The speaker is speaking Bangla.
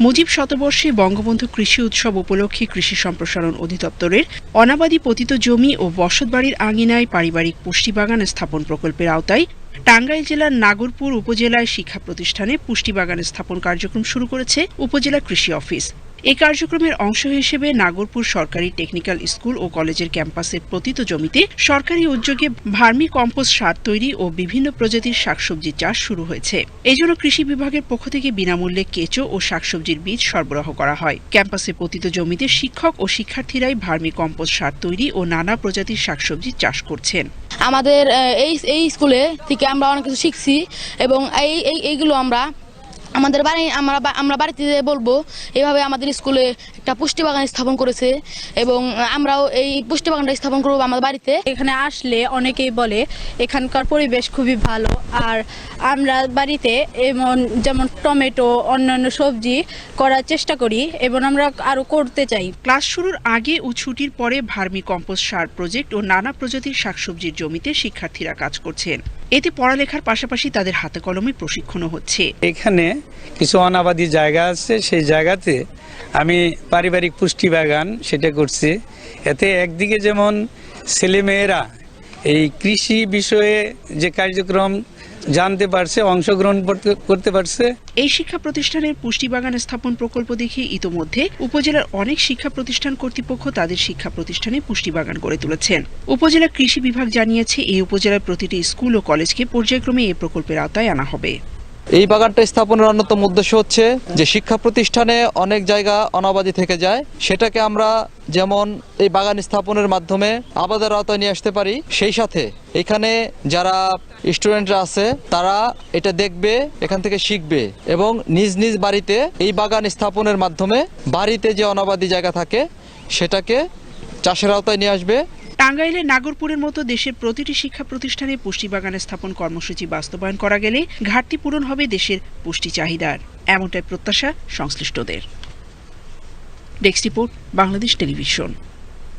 মুজিব শতবর্ষে বঙ্গবন্ধু কৃষি উৎসব উপলক্ষে কৃষি সম্প্রসারণ অধিদপ্তরের অনাবাদি পতিত জমি ও বসতবাড়ির আঙিনায় পারিবারিক পুষ্টিবাগান স্থাপন প্রকল্পের আওতায় টাঙ্গাইল জেলার নাগরপুর উপজেলায় শিক্ষা প্রতিষ্ঠানে পুষ্টিবাগান স্থাপন কার্যক্রম শুরু করেছে উপজেলা কৃষি অফিস। এই কার্যক্রমের অংশ হিসেবে নাগরপুর সরকারি টেকনিক্যাল স্কুল ও কলেজের ক্যাম্পাসের পতিত জমিতে সরকারি উদ্যোগে ভার্মি কম্পোস্ট সার তৈরি ও বিভিন্ন প্রজাতির শাকসবজি চাষ শুরু হয়েছে। এই জন্য কৃষি বিভাগের পক্ষ থেকে বিনামূল্যে কেঁচো ও শাকসবজির বীজ সরবরাহ করা হয়। ক্যাম্পাসে পতিত জমিতে শিক্ষক ও শিক্ষার্থীরাই ভার্মি কম্পোস্ট সার তৈরি ও নানা প্রজাতির শাকসবজি চাষ করছেন। আমাদের এই এই স্কুলে থেকে আমরা অনেক কিছু শিখছি এবং এই- এইগুলো আমরা আমাদের বাড়ি আমরা আমরা বাড়িতে বলব এভাবে আমাদের স্কুলে একটা পুষ্টি বাগান স্থাপন করেছে এবং আমরাও এই পুষ্টি বাগানটা স্থাপন করব আমাদের বাড়িতে। এখানে আসলে অনেকেই বলে এখানকার পরিবেশ খুবই ভালো। আর আমরা বাড়িতে এমন যেমন টমেটো অন্যান্য সবজি করার চেষ্টা করি এবং আমরা আরও করতে চাই। ক্লাস শুরুর আগে ও ছুটির পরে ভার্মি কম্পোস্ট সার প্রজেক্ট ও নানা প্রজাতির শাকসবজির জমিতে শিক্ষার্থীরা কাজ করছেন। এতে পড়ালেখার পাশাপাশি তাদের হাতে কলমে প্রশিক্ষণও হচ্ছে। এখানে কিছু অনাবাদী জায়গা আছে, সেই জায়গাতে আমি পারিবারিক পুষ্টি বাগান সেটা করছি। এতে একদিকে যেমন ছেলেমেয়েরা এই কৃষি বিষয়ে যে কার্যক্রম জানতে পারছে, অংশগ্রহণ করতে- পারছে। এই শিক্ষা প্রতিষ্ঠানের পুষ্টি বাগান স্থাপন প্রকল্প দেখে ইতোমধ্যে উপজেলার অনেক শিক্ষা প্রতিষ্ঠান কর্তৃপক্ষ তাদের শিক্ষা প্রতিষ্ঠানে পুষ্টি বাগান গড়ে তুলেছেন। উপজেলা কৃষি বিভাগ জানিয়েছে, এই উপজেলার প্রতিটি স্কুল ও কলেজকে পর্যায়ক্রমে এই প্রকল্পের আওতায় আনা হবে। এই বাগানটা স্থাপনের অন্যতম উদ্দেশ্য হচ্ছে যে শিক্ষা প্রতিষ্ঠানে অনেক জায়গা অনাবাদি থেকে যায়। সেটাকে আমরা যেমন এই বাগান স্থাপনের মাধ্যমে আবাদের আওতায় নিয়ে আসতে পারি, সেই সাথে এখানে যারা স্টুডেন্টরা আছে, তারা এটা দেখবে, এখান থেকে শিখবে এবং নিজ নিজ বাড়িতে এই বাগান স্থাপনের মাধ্যমে বাড়িতে যে অনাবাদি জায়গা থাকে, সেটাকে চাষের আওতায় নিয়ে আসবে। টাঙ্গাইলে নাগরপুরের মতো দেশের প্রতিটি শিক্ষা প্রতিষ্ঠানে পুষ্টি বাগান স্থাপন কর্মসূচি বাস্তবায়ন করা গেলে ঘাটতি পূরণ হবে দেশের পুষ্টি চাহিদার। এমনটাই প্রত্যাশা সংশ্লিষ্টদের। Desk report, Bangladesh television.